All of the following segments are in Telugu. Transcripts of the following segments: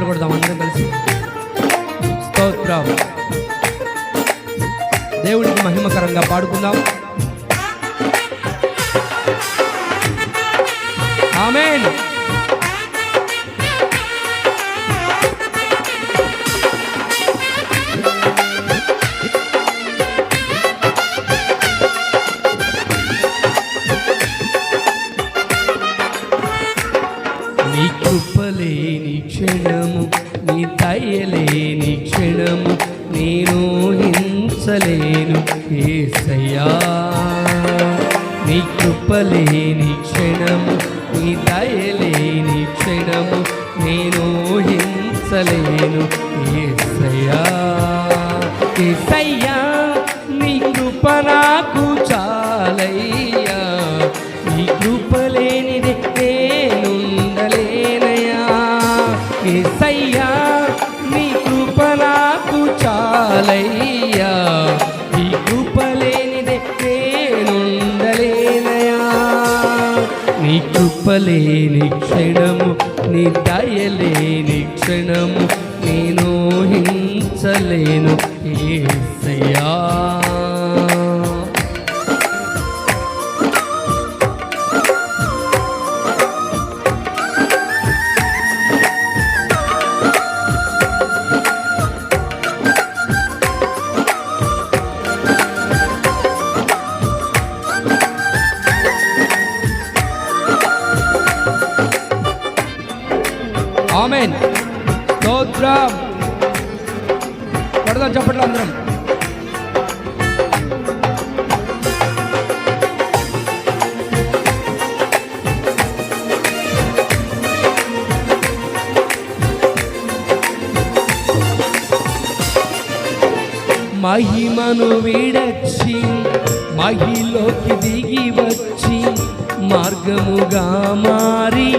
చప్పట్లు కొడదాం అందరం కలిసి. స్తోత్రం. దేవుడికి మహిమకరంగా పాడుకుందాం. ఆమెన్. దినము నేను హింసలేను ఏసయ్యా. నీ కృపలేని క్షణము నీ దయలేని క్షణము నేను హింసలేను ఏసయ్యా. ఏసయ్యా నీ కృప నాకు చాలయ్యా. నీ కృప లేనిదే నేనుండలేనయా ఏసయ్యా చాలయ్యా నీ కృప నేనుండలేనయా నీ కృప క్షణము నీ దయలేని క్షణము నేను హింసలేను ఏసయా ఆమెన్. స్తోత్రం. కొడదాం చప్పట్లు అందరం. మహిమను విడచి మహిలోకి దిగి వచ్చి మార్గముగా మారి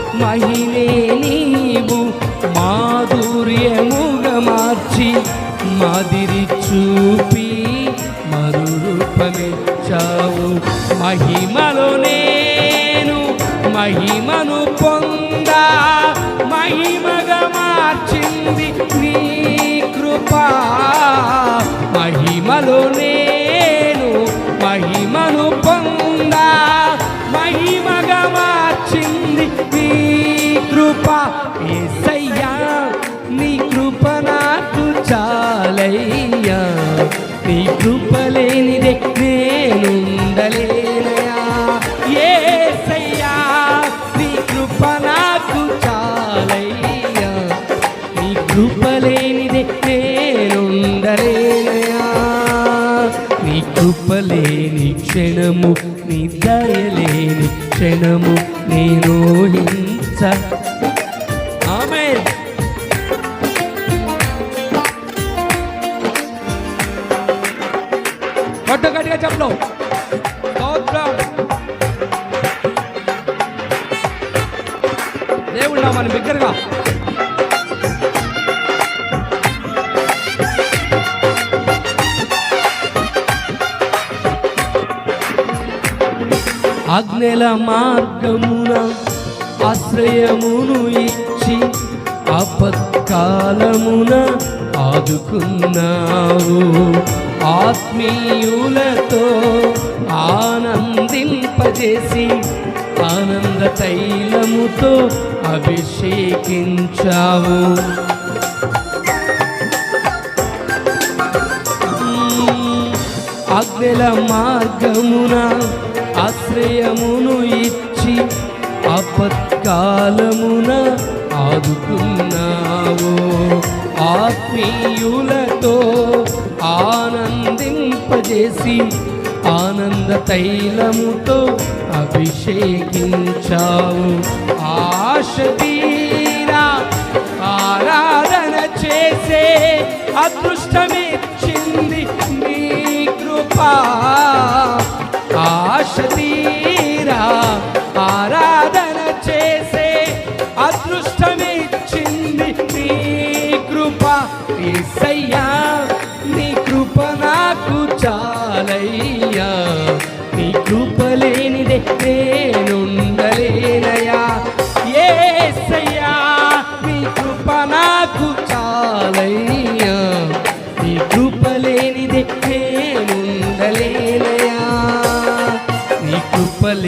మహిళే నీవు మాధుర్యముగా మార్చి మాదిరి చూపి మరురూపమిచ్చావు. మహిమలో నేను మహిమను పొందా మహిమగా మార్చింది నీ కృప. మహిమలో నేను కృపలేనిదే కృప లేనిదే నేనుండలేనయా. ఏసయ్యా నీ కృప నాకు చాలయ్యా. నీ కృపలేనిదే నేనుండలేనయా. నీ కృపలేని క్షణము నీ దయలేని క్షణము నేను హింస కొట్టు గట్టిగా చెప్పలు స్తోత్రం దేవుడు నామాన్ని బిగ్గరగా. అగ్నెల మార్గమున ఆశ్రయమును ఇచ్చి ఆపత్కాలమున ఆదుకున్నావు. ఆత్మీయులతో ఆనందింపజేసి ఆనంద తైలముతో అభిషేకించావు. అగ్నిల మార్గమున ఆశ్రయమును ఇచ్చి ఆపత్కాలమున ఆదుకున్నావు. ఆత్మీయులతో ఆనందింపజేసి ఆనంద తైలముతో అభిషేకించావు. ఆశీరా ఆరాధన చేసే అదృష్టమిచ్చింది నీ కృపా. ఆశీ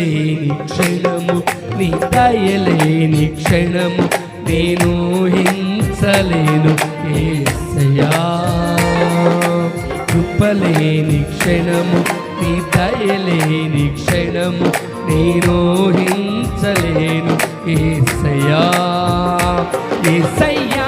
లేని క్షణము నీ దయలేని క్షణము నేను హింసలేను ఏసయా కృపలేని క్షణము నీ దయలేని క్షణము నేను హింసలేను ఏసయా ఏసయ్యా